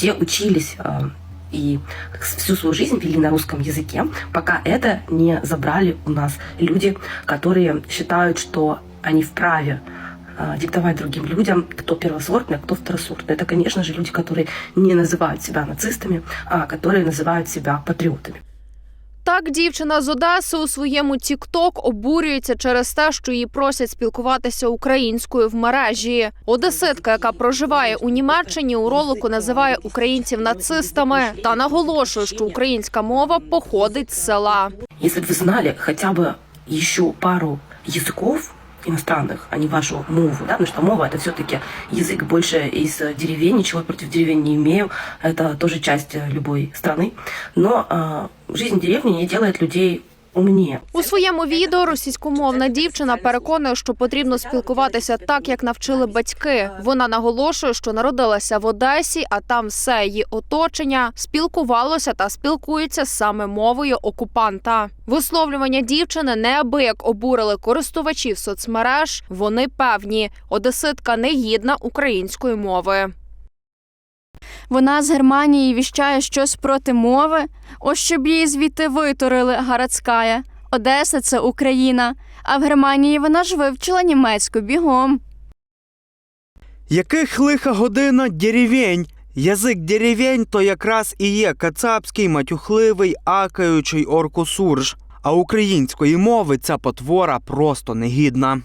все учились э, и всю свою жизнь вели на русском языке, пока это не забрали у нас люди, которые считают, что они вправе э, диктовать другим людям, кто первосортный, а кто второсортный. Это, конечно же, люди, которые не называют себя нацистами, а которые называют себя патриотами. Так, дівчина з Одеси у своєму Тік-Ток обурюється через те, що її просять спілкуватися українською в мережі. Одеситка, яка проживає у Німеччині, у ролику називає українців нацистами та наголошує, що українська мова походить з села. Если бы вы знали хотя бы еще пару языков иностранных, а не вашу мову, да, потому что мова это все-таки язык больше из деревень, ничего против деревень не имею, это тоже часть любой страны, но э, жизнь в деревне не делает людей умнее. У своєму відео російськомовна дівчина переконує, що потрібно спілкуватися так, як навчили батьки. Вона наголошує, що народилася в Одесі, а там все її оточення спілкувалося та спілкується саме мовою окупанта. Висловлювання дівчини неабияк обурили користувачів соцмереж. Вони певні, одеситка не гідна української мови. Вона з Германії віщає щось проти мови. Ось щоб її звідти витурили Гарацькая. Одеса це Україна. А в Германії вона ж вивчила німецьку бігом. Яких лиха година деревень? Язик деревень то якраз і є кацапський, матюхливий, акаючий оркусурж. А української мови ця потвора просто негідна.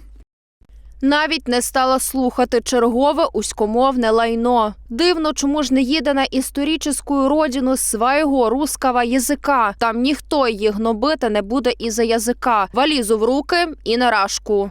Навіть не стала слухати чергове уськомовне лайно. Дивно, чому ж не їде на історичну родину свого руского язика. Там ніхто її гнобити не буде із-за язика. Валізу в руки і на рашку.